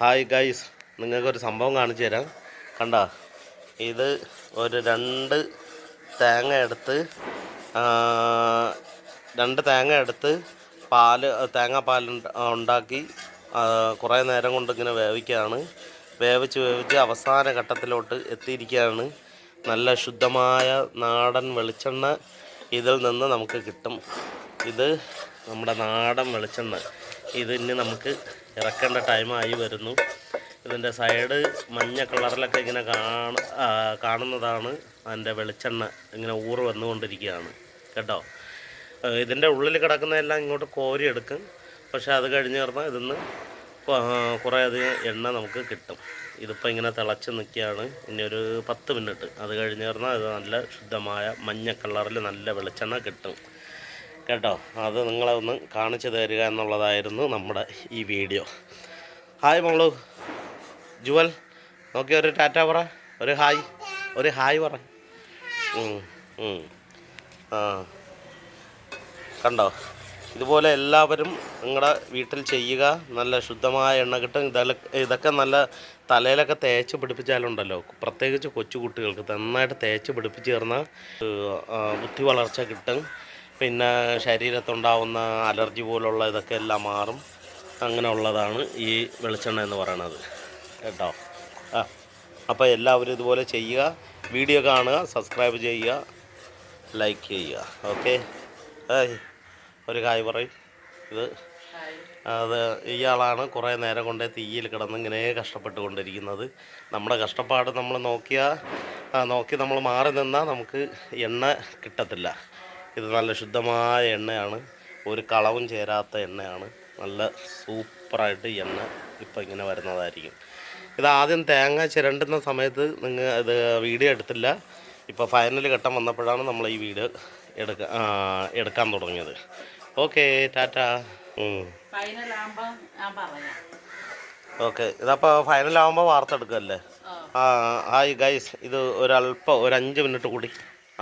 Hi guys നിങ്ങൾക്കൊരു സംഭവം കാണിച്ചു തരാം. കണ്ട ഇത് ഒരു രണ്ട് തേങ്ങ എടുത്ത് രണ്ട് തേങ്ങ എടുത്ത് പാൽ തേങ്ങാപ്പാൽ ഉണ്ട- ഉണ്ടാക്കി കുറേ നേരം കൊണ്ട് ഇങ്ങനെ വേവിക്കുകയാണ്. വേവിച്ച് വേവിച്ച് അവസാന ഘട്ടത്തിലോട്ട് എത്തിയിരിക്കുകയാണ്. നല്ല ശുദ്ധമായ നാടൻ വെളിച്ചെണ്ണ ഇതിൽ നിന്ന് നമുക്ക് കിട്ടും. ഇത് നമ്മുടെ നാടൻ വെളിച്ചെണ്ണ. ഇതിന് നമുക്ക് ഇറക്കേണ്ട ടൈമായി വരുന്നു. ഇതിന്റെ സൈഡ് മഞ്ഞ കളറിലൊക്കെ ഇങ്ങനെ കാണ കാണുന്നതാണ് അതിന്റെ വെളിച്ചെണ്ണ ഇങ്ങനെ ഊറ് വന്നുകൊണ്ടിരിക്കുകയാണ്. കേട്ടോ? ഇതിന്റെ ഉള്ളിൽ കിടക്കുന്നതെല്ലാം ഇങ്ങോട്ട് കോരി എടുക്കും പക്ഷേ അത് കഴിഞ്ഞ് പറഞ്ഞാൽ ഇതിന്ന് കുറേ അധികം എണ്ണ നമുക്ക് കിട്ടും. ഇതിപ്പോൾ ഇങ്ങനെ തിളച്ച് നിൽക്കുകയാണ്. ഇനി ഒരു പത്ത് മിനിറ്റ് അത് കഴിഞ്ഞ് പറഞ്ഞാൽ ഇത് നല്ല ശുദ്ധമായ മഞ്ഞ കളറിൽ നല്ല വെളിച്ചെണ്ണ കിട്ടും. കേട്ടോ. അത് നിങ്ങളെ ഒന്ന് കാണിച്ചു തരിക എന്നുള്ളതായിരുന്നു നമ്മുടെ ഈ വീഡിയോ. ഹായ് മോളു ജുവൽ നോക്കി ഒരു ടാറ്റ പറ. ഒരു ഹായ്. ഒരു ഹായ് പറ. ആ. കണ്ടോ? ഇതുപോലെ എല്ലാവരും നിങ്ങളുടെ വീട്ടിൽ ചെയ്യുക. നല്ല ശുദ്ധമായ എണ്ണ കിട്ടും. ഇതെല്ലാം ഇതൊക്കെ നല്ല തലയിലൊക്കെ തേച്ച് പിടിപ്പിച്ചാലുണ്ടല്ലോ. പ്രത്യേകിച്ച് കൊച്ചുകുട്ടികൾക്ക് നന്നായിട്ട് തേച്ച് പിടിപ്പിച്ച് ചേർന്നാൽ ബുദ്ധി വളർച്ച കിട്ടും. പിന്നെ ശരീരത്തുണ്ടാവുന്ന അലർജി പോലുള്ള ഇതൊക്കെ എല്ലാം മാറും. അങ്ങനെ ഉള്ളതാണ് ഈ വെളിച്ചെണ്ണ എന്ന് പറയണത്. കേട്ടോ? ആ അപ്പോൾ എല്ലാവരും ഇതുപോലെ ചെയ്യുക. വീഡിയോ കാണുക സബ്സ്ക്രൈബ് ചെയ്യുക ലൈക്ക് ചെയ്യുക. ഓക്കെ? ഒരു കായ് പറയും. ഇത് അത് ഇയാളാണ് കുറേ നേരം കൊണ്ടേ തീയിൽ കിടന്ന് ഇങ്ങനെ കഷ്ടപ്പെട്ടുകൊണ്ടിരിക്കുന്നത്. നമ്മുടെ കഷ്ടപ്പാട് നമ്മൾ നോക്കിയാൽ നോക്കി നമ്മൾ മാറി നിന്നാൽ നമുക്ക് എണ്ണ കിട്ടത്തില്ല. ഇത് നല്ല ശുദ്ധമായ എണ്ണയാണ്. ഒരു കളവും ചേരാത്ത എണ്ണയാണ്. നല്ല സൂപ്പറായിട്ട് എണ്ണ ഇപ്പം ഇങ്ങനെ വരുന്നതായിരിക്കും. ഇത് ആദ്യം തേങ്ങ ചിരണ്ടുന്ന സമയത്ത് നിങ്ങൾ ഇത് വീഡിയോ എടുത്തില്ല. ഇപ്പോൾ ഫൈനൽ ഘട്ടം വന്നപ്പോഴാണ് നമ്മൾ ഈ വീഡിയോ എടുക്ക എടുക്കാൻ തുടങ്ങിയത്. ഓക്കെ ടാറ്റ. ഓക്കെ ഇതപ്പോൾ ഫൈനലാകുമ്പോൾ വാർത്തെടുക്കല്ലേ ആ. ഹായ് ഗൈസ് ഇത് ഒരല്പം ഒരു അഞ്ച് മിനിറ്റ് കൂടി.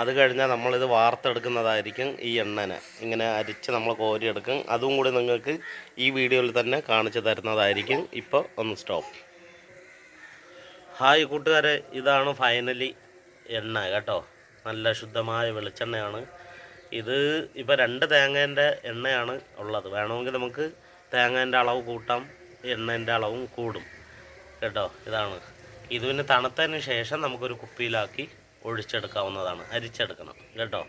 അത് കഴിഞ്ഞാൽ നമ്മളിത് വാർത്തെടുക്കുന്നതായിരിക്കും ഈ എണ്ണനെ. ഇങ്ങനെ അരിച്ച് നമ്മൾ കോരിയെടുക്കും. അതും കൂടി നിങ്ങൾക്ക് ഈ വീഡിയോയിൽ തന്നെ കാണിച്ചു തരുന്നതായിരിക്കും. ഇപ്പോൾ ഒന്ന് സ്റ്റോപ്പ്. ഹായ് കൂട്ടുകാരെ ഇതാണ് ഫൈനലി എണ്ണ കേട്ടോ. നല്ല ശുദ്ധമായ വെളിച്ചെണ്ണയാണ്. ഇത് ഇപ്പോൾ രണ്ട് തേങ്ങേന്റെ എണ്ണയാണ് ഉള്ളത്. വേണമെങ്കിൽ നമുക്ക് തേങ്ങേന്റെ അളവ് കൂട്ടാം എണ്ണേന്റെ അളവും കൂടും. കേട്ടോ ഇതാണ്. ഇത് പിന്നെ തണുത്തതിന് ശേഷം നമുക്കൊരു കുപ്പിയിലാക്കി ഒഴിച്ചെടുക്കാവുന്നതാണ്. അരിച്ചെടുക്കണം. കേട്ടോ?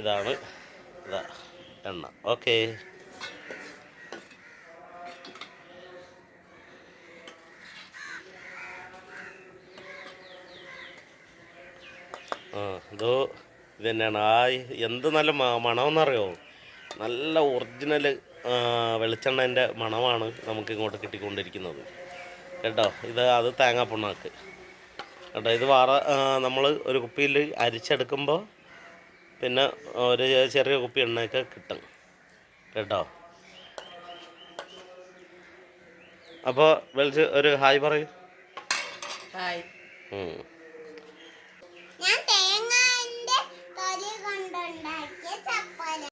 ഇതാണ് ഇതാ എണ്ണ. ഓക്കേ. ആ ഇതോ ഇത് തന്നെയാണ്. ആ എന്ത് നല്ല മണമെന്നറിയോ നല്ല ഒറിജിനൽ വെളിച്ചെണ്ണേന്റെ മണമാണ് നമുക്ക് ഇങ്ങോട്ട് കിട്ടിക്കൊണ്ടിരിക്കുന്നത്. കേട്ടോ? ഇത് അത് തേങ്ങാപ്പുണ്ണാക്ക് കേട്ടോ ഇത് വാറ നമ്മൾ ഒരു കുപ്പിയിൽ അരിച്ചെടുക്കുമ്പോൾ പിന്നെ ഒരു ചെറിയ കുപ്പി എണ്ണയൊക്കെ കിട്ടും. കേട്ടോ? അപ്പോൾ വിളിച്ച് ഒരു ഹായ് പറയൂ. ഹായ്. ഞാൻ തേങ്ങ